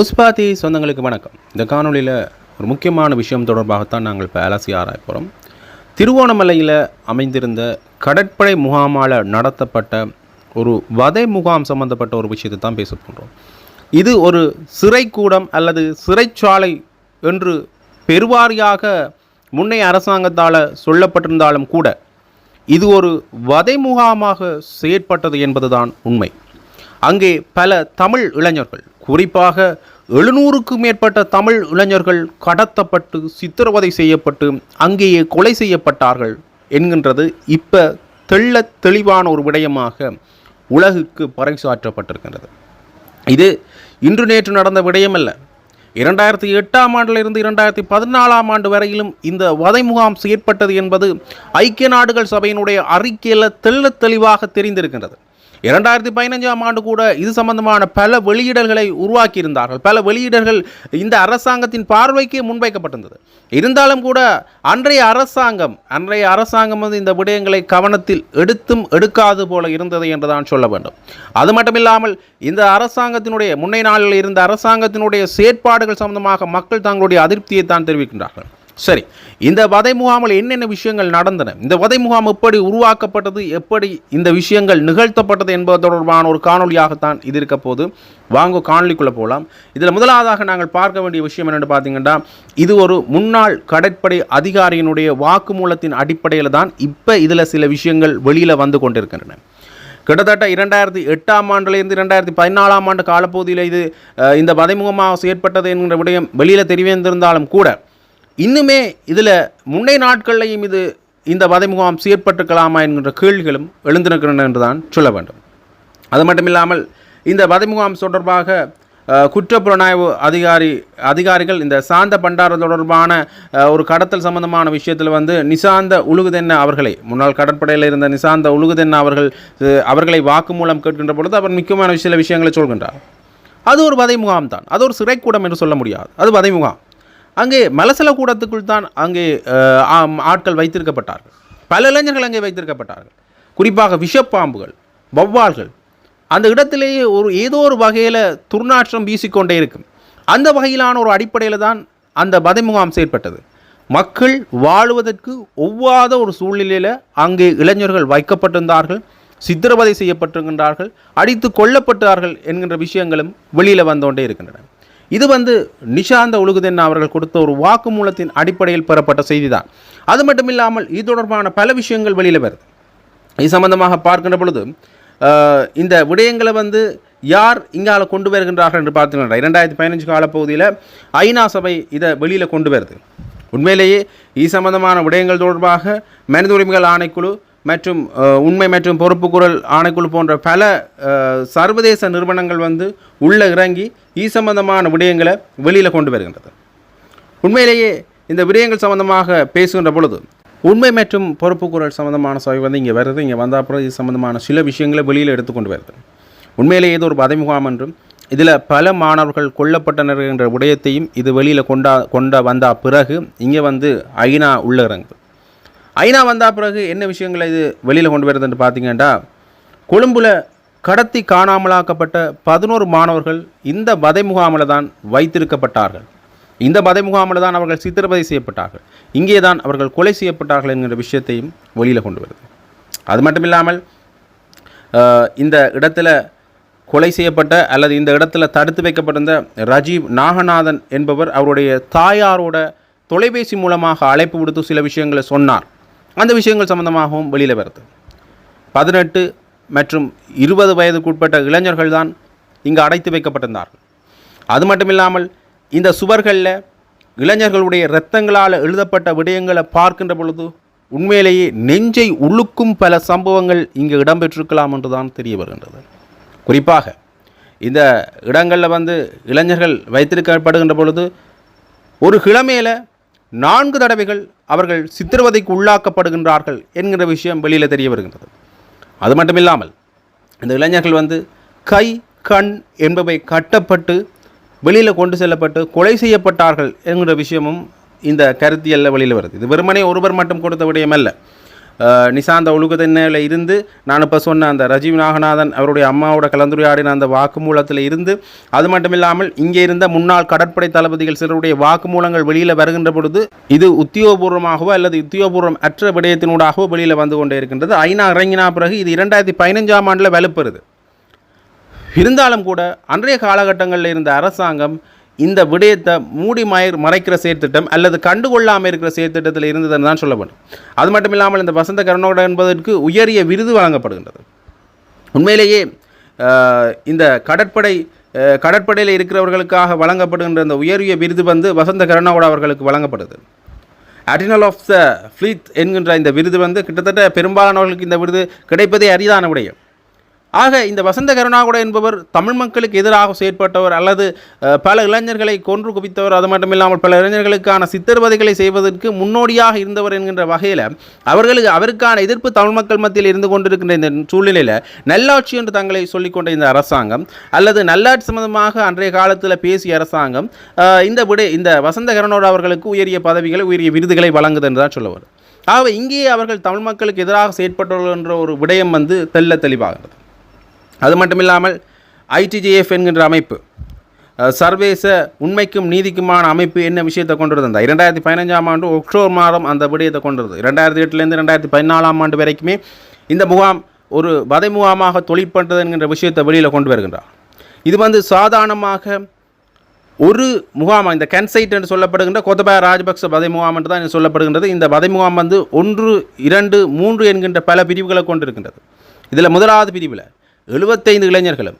முஸ்பாத்தி சொந்தங்களுக்கு வணக்கம். இந்த காணொலியில் ஒரு முக்கியமான விஷயம் தொடர்பாகத்தான் நாங்கள் இப்போ அலசி ஆராய போகிறோம் திருவோணமலையில் அமைந்திருந்த கடற்படை முகாமால் நடத்தப்பட்ட ஒரு வதை முகாம் சம்பந்தப்பட்ட ஒரு விஷயத்தை தான் பேச போகிறோம் இது ஒரு சிறைக்கூடம் அல்லது சிறைச்சாலை என்று பெருவாரியாக முன்னைய அரசாங்கத்தால் சொல்லப்பட்டிருந்தாலும் கூட இது ஒரு வதை முகாமாக செயற்பட்டது என்பதுதான் உண்மை. அங்கே பல தமிழ் இளைஞர்கள் குறிப்பாக எழுநூறுக்கும் மேற்பட்ட தமிழ் இளைஞர்கள் கடத்தப்பட்டு சித்திரவதை செய்யப்பட்டு அங்கேயே கொலை செய்யப்பட்டார்கள் என்கின்றது இப்போ தெள்ள தெளிவான ஒரு விடயமாக உலகுக்கு பறைசாற்றப்பட்டிருக்கின்றது. இது இன்று நேற்று நடந்த விடயமல்ல. இரண்டாயிரத்தி எட்டாம் ஆண்டிலிருந்து இரண்டாயிரத்தி பதினாலாம் ஆண்டு வரையிலும் இந்த வதை முகாம் செயற்பட்டது என்பது ஐக்கிய நாடுகள் சபையினுடைய அறிக்கையில் தெள்ள தெளிவாக தெரிந்திருக்கின்றது. இரண்டாயிரத்தி பதினஞ்சாம் ஆண்டு கூட இது சம்பந்தமான பல வெளியிடல்களை உருவாக்கியிருந்தார்கள். பல வெளியிடல்கள் இந்த அரசாங்கத்தின் பார்வைக்கு முன்வைக்கப்பட்டிருந்தது. இருந்தாலும் கூட அன்றைய அரசாங்கம் அன்றைய அரசாங்கம் வந்து இந்த விடயங்களை கவனத்தில் எடுத்தும் எடுக்காது போல இருந்தது என்றுதான் சொல்ல வேண்டும். அது மட்டுமில்லாமல் இந்த அரசாங்கத்தினுடைய முன்னை நாளில் இருந்த அரசாங்கத்தினுடைய செயற்பாடுகள் சம்பந்தமாக மக்கள் தங்களுடைய அதிருப்தியை தான் தெரிவிக்கின்றார்கள். சரி. இந்த வதை முகாமில் என்னென்ன விஷயங்கள் நடந்தன? இந்த வதை முகாம் எப்படி உருவாக்கப்பட்டது? எப்படி இந்த விஷயங்கள் நிகழ்த்தப்பட்டது என்பது தொடர்பான ஒரு காணொலியாகத்தான் இது இருக்க போது வாங்க காணொலிக்குள்ளே போகலாம் இதில் முதலாவதாக நாங்கள் பார்க்க வேண்டிய விஷயம் என்னென்னு பார்த்தீங்கன்னா இது ஒரு முன்னாள் கடற்படை அதிகாரியினுடைய வாக்குமூலத்தின் அடிப்படையில் தான் இப்போ இதில் சில விஷயங்கள் வெளியில் வந்து கொண்டிருக்கின்றன. கிட்டத்தட்ட இரண்டாயிரத்தி எட்டாம் ஆண்டுலேருந்து இரண்டாயிரத்தி பதினாலாம் ஆண்டு காலப்பகுதியில் இது இந்த வதைமுகமாக செயற்பட்டது என்கிற விடயம் வெளியில் தெரிவித்திருந்தாலும் கூட இன்னுமே இதில் முன்னே நாட்கள்லையும் இது இந்த வதைமுகாம் செயற்பட்டிருக்கலாமா என்கின்ற கேள்விகளும் எழுந்திருக்கின்றன என்று தான் சொல்ல வேண்டும். அது மட்டுமில்லாமல் இந்த வதைமுகாம் தொடர்பாக குற்றப்புலனாய்வு அதிகாரி அதிகாரிகள் இந்த சாந்த பண்டார தொடர்பான ஒரு கடத்தல் சம்பந்தமான விஷயத்தில் வந்து நிசாந்த உழுகுதென்ன அவர்களை முன்னாள் கடற்படையில் இருந்த நிசாந்த உழுகுதென்ன அவர்கள் அவர்களை வாக்குமூலம் கேட்கின்ற பொழுது அவர் முக்கியமான சில விஷயங்களை சொல்கின்றார். அது ஒரு வதை முகாம் தான். அது ஒரு சிறைக்கூடம் என்று சொல்ல முடியாது. அது வதை முகாம் அங்கே மலசல கூடத்துக்குள் தான் அங்கே ஆட்கள் வைத்திருக்கப்பட்டார்கள். பல இளைஞர்கள் அங்கே வைத்திருக்கப்பட்டார்கள். குறிப்பாக விஷப்பாம்புகள் வௌவால்கள். அந்த இடத்திலேயே ஒரு ஏதோ ஒரு வகையில் துர்நாற்றம் வீசிக்கொண்டே இருக்கும். அந்த வகையிலான ஒரு அடிப்படையில் தான் அந்த பதை முகாம் செயற்பட்டது. மக்கள் வாழுவதற்கு ஒவ்வாத ஒரு சூழ்நிலையில் அங்கே இளைஞர்கள் வைக்கப்பட்டிருந்தார்கள் சித்திரவதை செய்யப்பட்டிருக்கின்றார்கள் அடித்து கொல்லப்பட்டார்கள் என்கின்ற விஷயங்களும் வெளியில் வந்தோண்டே இருக்கின்றன. இது வந்து நிஷாந்த ஒழுகுதென் அவர்கள் கொடுத்த ஒரு வாக்குமூலத்தின் அடிப்படையில் பெறப்பட்ட செய்தி தான் அது மட்டும் இல்லாமல் இது தொடர்பான பல விஷயங்கள் வெளியில் வருது. இது சம்பந்தமாக பார்க்கின்ற பொழுது இந்த விடயங்களை வந்து யார் இங்கால கொண்டு வருகின்றார்கள் என்று பார்த்துக்கின்ற இரண்டாயிரத்தி பதினஞ்சு காலப்பகுதியில் ஐநா சபை இதை வெளியில் கொண்டு வருது. உண்மையிலேயே இது சம்பந்தமான விடயங்கள் தொடர்பாக மனித உரிமைகள் ஆணைக்குழு மற்றும் உண்மை மற்றும் பொறுப்புக்குரல் ஆணைக்குழு போன்ற பல சர்வதேச நிறுவனங்கள் வந்து உள்ளே இறங்கி ஈ சம்பந்தமான விடயங்களை வெளியில் கொண்டு வருகின்றது. உண்மையிலேயே இந்த விடயங்கள் சம்பந்தமாக பேசுகின்ற பொழுது உண்மை மற்றும் பொறுப்புக்குரல் சம்பந்தமான சபை வந்து இங்கே வருது. இங்கே வந்த அப்புறம் இது சம்பந்தமான சில விஷயங்களை வெளியில் எடுத்துக்கொண்டு வருது. உண்மையிலேயே இது ஒரு பதை முகாம் என்றும் இதில் பல மாணவர்கள் கொல்லப்பட்டனர் என்ற விடயத்தையும் இது வெளியில் கொண்டா கொண்ட வந்த பிறகு இங்கே வந்து ஐநா உள்ள இறங்குது. ஐநா வந்த பிறகு என்ன விஷயங்களை இது வெளியில் கொண்டு வருதுன்னு பார்த்தீங்கன்னா கொழும்பில் கடத்தி காணாமலாக்கப்பட்ட பதினோரு மாணவர்கள் இந்த வதை முகாமில் தான் வைத்திருக்கப்பட்டார்கள். இந்த வதை முகாமில் தான் அவர்கள் சித்திரவதை செய்யப்பட்டார்கள். இங்கே தான் அவர்கள் கொலை செய்யப்பட்டார்கள் என்கிற விஷயத்தையும் வெளியில் கொண்டு வருது. அது மட்டும் இல்லாமல் இந்த இடத்துல கொலை செய்யப்பட்ட அல்லது இந்த இடத்துல தடுத்து வைக்கப்பட்டிருந்த ரஜீவ் நாகநாதன் என்பவர் அவருடைய தாயாரோட தொலைபேசி மூலமாக அழைப்பு விடுத்து சில விஷயங்களை சொன்னார். அந்த விஷயங்கள் சம்பந்தமாகவும் வெளியில் வருது. பதினெட்டு மற்றும் இருபது வயதுக்குட்பட்ட இளைஞர்கள் தான் இங்கு அடைத்து வைக்கப்பட்டிருந்தார்கள். அது மட்டும் இல்லாமல் இந்த சுவர்களில் இளைஞர்களுடைய இரத்தங்களால் எழுதப்பட்ட விடயங்களை பார்க்கின்ற பொழுது உண்மையிலேயே நெஞ்சை உழுக்கும் பல சம்பவங்கள் இங்கு இடம்பெற்றிருக்கலாம் என்று தான் தெரிய வருகின்றது. குறிப்பாக இந்த இடங்களில் வந்து இளைஞர்கள் வைத்திருக்கப்படுகின்ற பொழுது ஒரு கிழமையில் நான்கு தடவைகள் அவர்கள் சித்திரவதைக்கு உள்ளாக்கப்படுகின்றார்கள் என்கிற விஷயம் வெளியில் தெரிய வருகின்றது. அது மட்டுமில்லாமல் இந்த இளைஞர்கள் வந்து கை கண் என்பவை கட்டப்பட்டு வெளியில் கொண்டு செல்லப்பட்டு கொலை செய்யப்பட்டார்கள் என்கிற விஷயமும் இந்த கருத்தியல்ல வெளியில் வருது. இது வெறுமனே ஒருவர் மட்டும் கொடுத்த விடயம் அல்ல நிசாந்த ஒழுகுதன்னையில் இருந்து நான் இப்போ சொன்ன அந்த ரஜீவ் நாகநாதன் அவருடைய அம்மாவோட கலந்துரையாடின அந்த வாக்குமூலத்தில் இருந்து அது மட்டும் இல்லாமல் இங்கே இருந்த முன்னாள் கடற்படை தளபதிகள் சிலருடைய வாக்குமூலங்கள் வெளியில் வருகின்ற பொழுது இது உத்தியோகபூர்வமாகவோ அல்லது உத்தியோகபூர்வம் அற்ற விடயத்தினூடாகவோ வெளியில் வந்து கொண்டே இருக்கின்றது. ஐநா இறங்கினா பிறகு இது இரண்டாயிரத்தி பதினஞ்சாம் ஆண்டில் வலுப்பெறுது. இருந்தாலும் கூட அன்றைய காலகட்டங்களில் இருந்த அரசாங்கம் இந்த விடயத்தை மூடி மய மறைக்கிற செயற்திட்டம் அல்லது கண்டுகொள்ளாமல் இருக்கிற செயற்திட்டத்தில் இருந்ததுன்னு தான் சொல்ல வேண்டும். அது மட்டும் இல்லாமல் இந்த வசந்த கருணோட என்பதற்கு உயரிய விருது வழங்கப்படுகின்றது. உண்மையிலேயே இந்த கடற்படை கடற்படையில் இருக்கிறவர்களுக்காக வழங்கப்படுகின்ற இந்த உயரிய விருது வந்து வசந்த கருணாவோட அவர்களுக்கு வழங்கப்படுது. அடினல் ஆஃப் த ஃப்ளீத் என்கின்ற இந்த விருது வந்து கிட்டத்தட்ட பெரும்பாலானவர்களுக்கு இந்த விருது கிடைப்பதே அரிதான விடயம். ஆக இந்த வசந்த கருணாகுட என்பவர் தமிழ் மக்களுக்கு எதிராக செயற்பட்டவர் அல்லது பல இளைஞர்களை கொன்று குவித்தவர். அது மட்டுமில்லாமல் பல இளைஞர்களுக்கான சித்திரவதைகளை செய்வதற்கு முன்னோடியாக இருந்தவர் என்கின்ற வகையில் அவர்களுக்கு அவருக்கான எதிர்ப்பு தமிழ் மக்கள் மத்தியில் இருந்து கொண்டிருக்கின்ற இந்த சூழ்நிலையில் நல்லாட்சி என்று தங்களை சொல்லிக்கொண்ட இந்த அரசாங்கம் அல்லது நல்லாட்சி சம்பந்தமாக அன்றைய காலத்தில் பேசிய அரசாங்கம் இந்த விட இந்த வசந்த கருணோட அவர்களுக்கு உயரிய பதவிகளை உயரிய விருதுகளை வழங்குது என்று தான் சொல்லுவார் ஆகவே இங்கேயே அவர்கள் தமிழ் மக்களுக்கு எதிராக செயற்பட்டவர்கள் என்ற ஒரு விடயம் வந்து தெல்ல தெளிவாகிறது. அது மட்டும் இல்லாமல் ஐடிஜேஎஃப் என்கின்ற அமைப்பு சர்வேச உண்மைக்கும் நீதிக்குமான அமைப்பு என்ன விஷயத்தை கொண்டு வந்தால் இரண்டாயிரத்தி பதினஞ்சாம் ஆண்டு அக்டோபர் மாதம் அந்த விடயத்தை கொண்டு வருது ரெண்டாயிரத்தி எட்டுலேருந்து ரெண்டாயிரத்தி பதினாலாம் ஆண்டு வரைக்குமே இந்த முகாம் ஒரு வதை முகாமாக தொழிற்பட்டது என்கின்ற விஷயத்தை வெளியில் கொண்டு வருகின்றார். இது வந்து சாதாரணமாக ஒரு முகாம் இந்த கன்சைட் என்று சொல்லப்படுகின்ற கோத்தபாய ராஜபக்ச வதை முகாம் என்று தான் சொல்லப்படுகின்றது. இந்த வதை முகாம் வந்து ஒன்று இரண்டு மூன்று என்கின்ற பல பிரிவுகளை கொண்டிருக்கின்றது. இதில் முதலாவது பிரிவில் எழுபத்தைந்து இளைஞர்களும்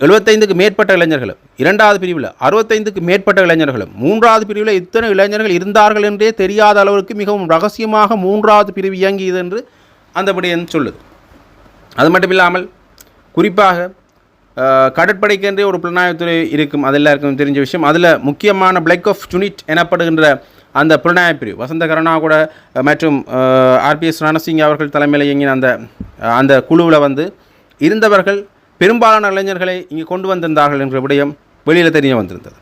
எழுபத்தைந்துக்கு மேற்பட்ட இளைஞர்களும் இரண்டாவது பிரிவில் அறுபத்தைந்துக்கு மேற்பட்ட இளைஞர்களும் மூன்றாவது பிரிவில் இத்தனை இளைஞர்கள் இருந்தார்கள் என்றே தெரியாத அளவிற்கு மிகவும் ரகசியமாக மூன்றாவது பிரிவு இயங்கியது என்று அந்த விடயம் சொல்லுது. அது மட்டும் இல்லாமல் குறிப்பாக கடற்படைக்கென்றே ஒரு புலனாய்வுத்துறை இருக்கும் அது எல்லாருக்கும் தெரிஞ்ச விஷயம். அதில் முக்கியமான பிளக் ஆஃப் யூனிட் எனப்படுகின்ற அந்த புலனாய்வு பிரிவு வசந்த கருணா கூட மற்றும் ஆர்பிஎஸ் ரணசிங் அவர்கள் தலைமையில் இயங்கின அந்த அந்த குழுவில் வந்து இருந்தவர்கள் பெரும்பாலான இளைஞர்களை இங்கே கொண்டு வந்திருந்தார்கள் என்ற விடயம் வெளியில் தெரிய வந்திருந்தது.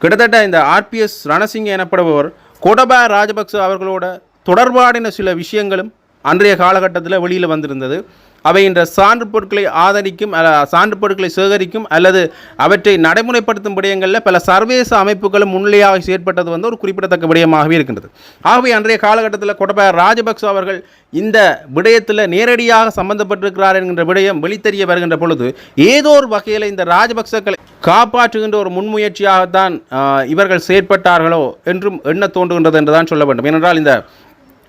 கிட்டத்தட்ட இந்த ஆர்பிஎஸ் ரணசிங்க எனப்படுபவர் கோடபா ராஜபக்ச அவர்களோட தொடர்பாடின சில விஷயங்களும் அன்றைய காலகட்டத்தில் வெளியில் வந்திருந்தது. அவை இந்த சான்று பொருட்களை ஆதரிக்கும் சான்று பொருட்களை சேகரிக்கும் அல்லது அவற்றை நடைமுறைப்படுத்தும் விடயங்களில் பல சர்வதேச அமைப்புகளும் முன்னிலையாக செயற்பட்டது வந்து ஒரு குறிப்பிடத்தக்க விடயமாகவே இருக்கின்றது. ஆகவே அன்றைய காலகட்டத்தில் கோட்டபாய ராஜபக்ச அவர்கள் இந்த விடயத்தில் நேரடியாக சம்பந்தப்பட்டிருக்கிறார் என்கின்ற விடயம் வெளித்தெரிய வருகின்ற பொழுது ஏதோ ஒரு வகையில் இந்த ராஜபக்சக்களை காப்பாற்றுகின்ற ஒரு முன்முயற்சியாகத்தான் இவர்கள் செயற்பட்டார்களோ என்றும் எண்ண தோன்றுகின்றது என்றுதான் சொல்ல வேண்டும். ஏனென்றால் இந்த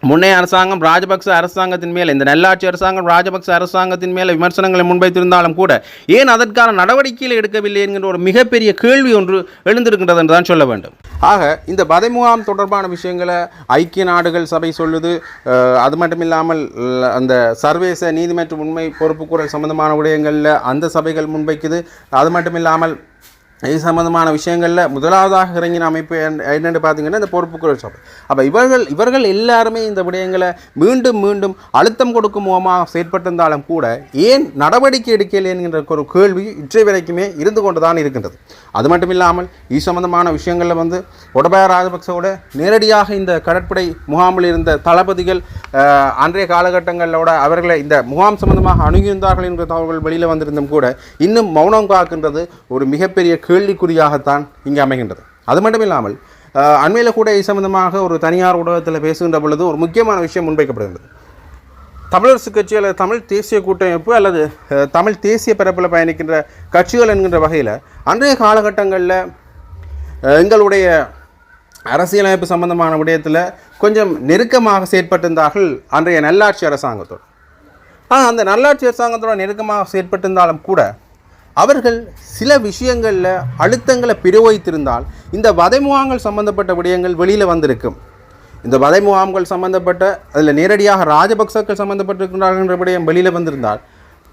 முன்னே அரசாங்கம் ராஜபக்ச அரசாங்கத்தின் மேலே இந்த நல்லாட்சி அரசாங்கம் ராஜபக்ச அரசாங்கத்தின் மேலே விமர்சனங்களை முன்வைத்திருந்தாலும் கூட ஏன் அதற்கான நடவடிக்கைகளை எடுக்கவில்லை என்கின்ற ஒரு மிகப்பெரிய கேள்வி ஒன்று எழுந்திருக்கின்றது என்று தான் சொல்ல வேண்டும். ஆக இந்த பதை முகாம் தொடர்பான விஷயங்களை ஐக்கிய நாடுகள் சபை சொல்லுது. அது மட்டும் இல்லாமல் அந்த சர்வதேச நீதிமன்ற உண்மை பொறுப்புக்கூறல் சம்பந்தமான விடயங்களில் அந்த சபைகள் முன்வைக்குது. அது மட்டும் இல்லாமல் இது சம்பந்தமான விஷயங்களில் முதலாவதாக இறங்கின அமைப்பு என்ன- பார்த்தீங்கன்னா இந்த பொறுப்புக்குரல் சபை. அப்போ இவர்கள் இவர்கள் எல்லாருமே இந்த விடயங்களை மீண்டும் மீண்டும் அழுத்தம் கொடுக்கும் முகமாக செயற்பட்டிருந்தாலும் கூட ஏன் நடவடிக்கை எடுக்கலை என்கின்ற ஒரு கேள்வி இற்றை வரைக்குமே இருந்து கொண்டு தான் இருக்கின்றது. அது மட்டும் இல்லாமல் இது சம்பந்தமான விஷயங்களில் வந்து உடபாய ராஜபக்சவோட நேரடியாக இந்த கடற்படை முகாமில் இருந்த தளபதிகள் அன்றைய காலகட்டங்களோட அவர்களை இந்த முகாம் சம்பந்தமாக அணுகியிருந்தார்கள் என்ற தகவல்கள் வெளியில் வந்திருந்தும் கூட இன்னும் மௌனம் காக்கின்றது ஒரு மிகப்பெரிய கேள்விக்குறியாகத்தான் இங்கே அமைகின்றது. அது மட்டும் இல்லாமல் அண்மையில் கூட இது சம்பந்தமாக ஒரு தனியார் ஊடகத்தில் பேசுகின்ற பொழுது ஒரு முக்கியமான விஷயம் முன்வைக்கப்படுகின்றது. தமிழரசு கட்சி அல்லது தமிழ் தேசிய கூட்டமைப்பு அல்லது தமிழ் தேசிய பரப்பில் பயணிக்கின்ற கட்சிகள் என்கின்ற வகையில் அன்றைய காலகட்டங்களில் எங்களுடைய அரசியலமைப்பு சம்பந்தமான விடயத்தில் கொஞ்சம் நெருக்கமாக செயற்பட்டிருந்தார்கள் அன்றைய நல்லாட்சி அரசாங்கத்தோடு. ஆனால் அந்த நல்லாட்சி அரசாங்கத்தோட நெருக்கமாக செயற்பட்டிருந்தாலும் கூட அவர்கள் சில விஷயங்களில் அழுத்தங்களை பிரயோகித்திருந்தால் இந்த வதை முகாம்கள் சம்பந்தப்பட்ட விடயங்கள் வெளியில் வந்திருக்கும். இந்த வதை முகாம்கள் சம்பந்தப்பட்ட அதில் நேரடியாக ராஜபக்சக்கள் சம்பந்தப்பட்டிருக்கிறார்கள் என்ற விடயம் வெளியில் வந்திருந்தால்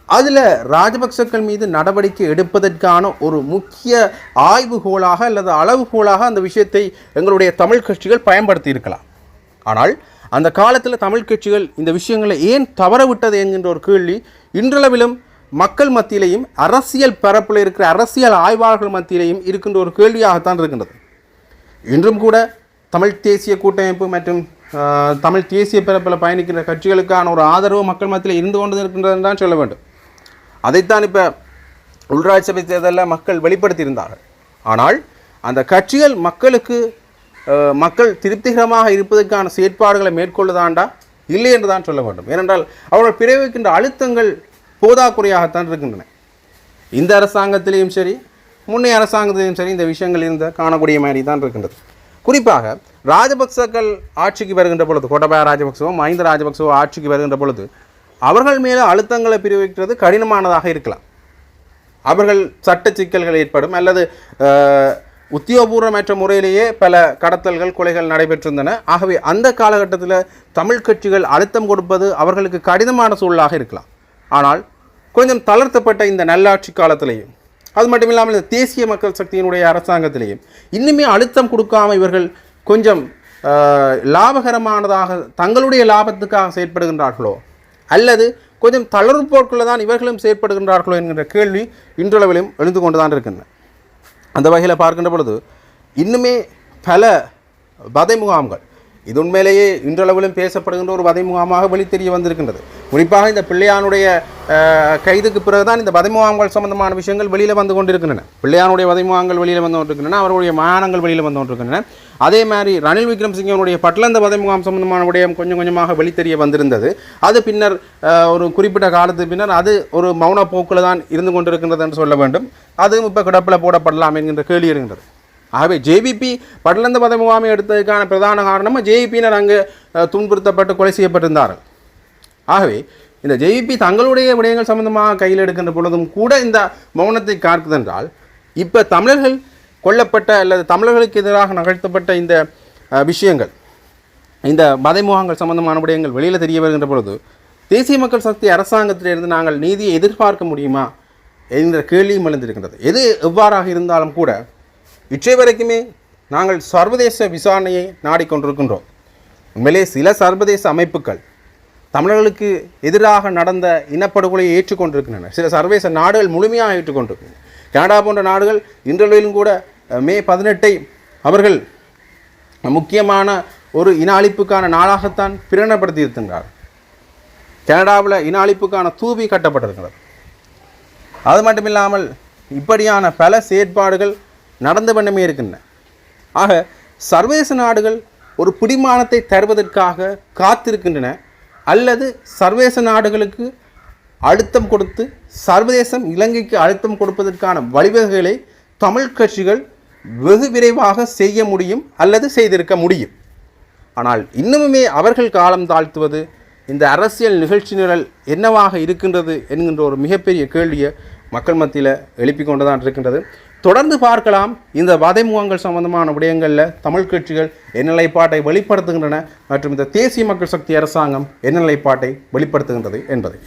அதில் ராஜபக்சக்கள் மீது நடவடிக்கை எடுப்பதற்கான ஒரு முக்கிய ஆய்வுகோலாக அல்லது அளவுகோலாக அந்த விஷயத்தை எங்களுடைய தமிழ் கட்சிகள் பயன்படுத்தி இருக்கலாம் ஆனால் அந்த காலத்தில் தமிழ் கட்சிகள் இந்த விஷயங்களை ஏன் தவறவிட்டது என்கின்ற ஒரு கேள்வி இன்றளவிலும் மக்கள் மத்தியிலையும் அரசியல் பரப்பில் இருக்கிற அரசியல் ஆய்வாளர்கள் மத்தியிலையும் இருக்கின்ற ஒரு கேள்வியாகத்தான் இருக்கின்றது. இன்றும் கூட தமிழ் தேசிய கூட்டமைப்பு மற்றும் தமிழ் தேசிய பிறப்பில் பயணிக்கின்ற கட்சிகளுக்கான ஒரு ஆதரவு மக்கள் மத்தியில் இருந்து கொண்டு இருக்கின்றதுன்னு தான் சொல்ல வேண்டும். அதைத்தான் இப்போ உள்ளாட்சி சபை தேர்தலில் மக்கள் வெளிப்படுத்தியிருந்தார்கள். ஆனால் அந்த கட்சிகள் மக்களுக்கு மக்கள் திருப்திகரமாக இருப்பதற்கான செயற்பாடுகளை மேற்கொள்ளுதாண்டா? இல்லை என்று தான் சொல்ல வேண்டும். ஏனென்றால் அவர்கள் பிறவிக்கின்ற அழுத்தங்கள் போதாக்குறையாகத்தான் இருக்கின்றன. இந்த அரசாங்கத்திலையும் சரி முன்னைய அரசாங்கத்திலையும் சரி இந்த விஷயங்கள் இருந்த காணக்கூடிய மாதிரி தான் இருக்கின்றது. குறிப்பாக ராஜபக்சக்கள் ஆட்சிக்கு வருகின்ற பொழுது கோட்டபாய ராஜபக்சவோ மஹிந்த ராஜபக்சவோ ஆட்சிக்கு வருகின்ற பொழுது அவர்கள் மேலே அழுத்தங்களை பிரிவிக்கிறது கடினமானதாக இருக்கலாம். அவர்கள் சட்ட சிக்கல்கள் ஏற்படும் அல்லது உத்தியோகபூர்வமற்ற முறையிலேயே பல கடத்தல்கள் கொலைகள் நடைபெற்றிருந்தன. ஆகவே அந்த காலகட்டத்தில் தமிழ் கட்சிகள் அழுத்தம் கொடுப்பது அவர்களுக்கு கடினமான சூழலாக இருக்கலாம். ஆனால் கொஞ்சம் தளர்த்தப்பட்ட இந்த நல்லாட்சி காலத்திலையும் அது மட்டும் இல்லாமல் இந்த தேசிய மக்கள் சக்தியினுடைய அரசாங்கத்திலேயும் இன்னுமே அழுத்தம் கொடுக்காமல் இவர்கள் கொஞ்சம் லாபகரமானதாக தங்களுடைய லாபத்துக்காக செயற்படுகின்றார்களோ அல்லது கொஞ்சம் தளர்வு தான் இவர்களும் செயற்படுகின்றார்களோ என்கின்ற கேள்வி இன்றளவிலும் எழுந்து கொண்டு தான் இருக்கின்றன. அந்த வகையில் பார்க்கின்ற பொழுது இன்னுமே பல வதை முகாம்கள் இது உண்மையிலேயே இன்றளவிலும் பேசப்படுகின்ற ஒரு வதை முகாமாக வெளித்தெரிய வந்திருக்கின்றது. குறிப்பாக இந்த பிள்ளையானுடைய கைதுக்கு பிறகுதான் இந்த வதை முகாம்கள் சம்பந்தமான விஷயங்கள் வெளியில் வந்து கொண்டிருக்கின்றன. பிள்ளையானுடைய வதை முகாம்கள் வெளியில் வந்து கொண்டிருக்கின்றன அவருடைய மாகாணங்கள் வெளியில் வந்து கொண்டிருக்கின்றன. அதே மாதிரி ரணில் விக்ரம்சிங்கனுடைய பட்லந்த வதை முகாம் சம்பந்தமான விடயம் கொஞ்சம் கொஞ்சமாக வெளித்தெரிய வந்திருந்தது. அது பின்னர் ஒரு குறிப்பிட்ட காலத்துக்கு பின்னர் அது ஒரு மௌன போக்கில் தான் இருந்து கொண்டிருக்கின்றது என்று சொல்ல வேண்டும். அதுவும் இப்போ கிடப்பில் போடப்படலாம் என்கின்ற கேள்வி இருக்கின்றது. ஆகவே ஜேபிபி படலந்த பத முகாமை எடுத்ததுக்கான பிரதான காரணமாக ஜேபியினர் அங்கு துன்புறுத்தப்பட்டு கொலை செய்யப்பட்டிருந்தார்கள். ஆகவே இந்த ஜேபிபி தங்களுடைய விடயங்கள் சம்பந்தமாக கையில் எடுக்கின்ற பொழுதும் கூட இந்த மௌனத்தை காக்குதென்றால் இப்போ தமிழர்கள் கொல்லப்பட்ட அல்லது தமிழர்களுக்கு எதிராக நகர்த்தப்பட்ட இந்த விஷயங்கள் இந்த மதைமுகங்கள் சம்பந்தமான விடயங்கள் வெளியில் தெரிய வருகின்ற பொழுது தேசிய மக்கள் சக்தி அரசாங்கத்திலிருந்து நாங்கள் நீதியை எதிர்பார்க்க முடியுமா என்ற கேள்வியும் எழுந்திருக்கின்றது. எது எவ்வாறாக இருந்தாலும் கூட இற்றை வரைக்குமே நாங்கள் சர்வதேச விசாரணையை நாடிக்கொண்டிருக்கின்றோம் உண்மையிலே சில சர்வதேச அமைப்புகள் தமிழர்களுக்கு எதிராக நடந்த இனப்படுகொலையை ஏற்றுக்கொண்டிருக்கின்றன. சில சர்வதேச நாடுகள் முழுமையாக ஏற்றுக்கொண்டிருக்கின்றன. கனடா போன்ற நாடுகள் இன்றளவிலும் கூட மே பதினெட்டை அவர்கள் முக்கியமான ஒரு இன அழிப்புக்கான நாளாகத்தான் பிரகடனப்படுத்தியிருக்கின்றார் கனடாவில் இன அழிப்புக்கான தூவி கட்டப்பட்டிருக்கிறது. அது மட்டும் இல்லாமல் இப்படியான பல செயற்பாடுகள் நடந்த வண்ணமே இருக்கின்றன. ஆக சர்வதேச நாடுகள் ஒரு பிடிமானத்தை தருவதற்காக காத்திருக்கின்றன அல்லது சர்வதேச நாடுகளுக்கு அழுத்தம் கொடுத்து சர்வதேசம் இலங்கைக்கு அழுத்தம் கொடுப்பதற்கான வழிவகைகளை தமிழ் கட்சிகள் வெகு விரைவாக செய்ய முடியும் அல்லது செய்திருக்க முடியும். ஆனால் இன்னுமுமே அவர்கள் காலம் தாழ்த்துவது இந்த அரசியல் நிகழ்ச்சி நிரல் என்னவாக இருக்கின்றது என்கின்ற ஒரு மிகப்பெரிய கேள்வியை மக்கள் மத்தியில் எழுப்பிக் கொண்டு தான் இருக்கின்றது. தொடர்ந்து பார்க்கலாம். இந்த வதைமுகங்கள் சம்பந்தமான விடயங்களில் தமிழ் கட்சிகள் என்ன நிலைப்பாட்டை வெளிப்படுத்துகின்றன மற்றும் இந்த தேசிய மக்கள் சக்தி அரசாங்கம் என்ன நிலைப்பாட்டை வெளிப்படுத்துகின்றது என்பதை.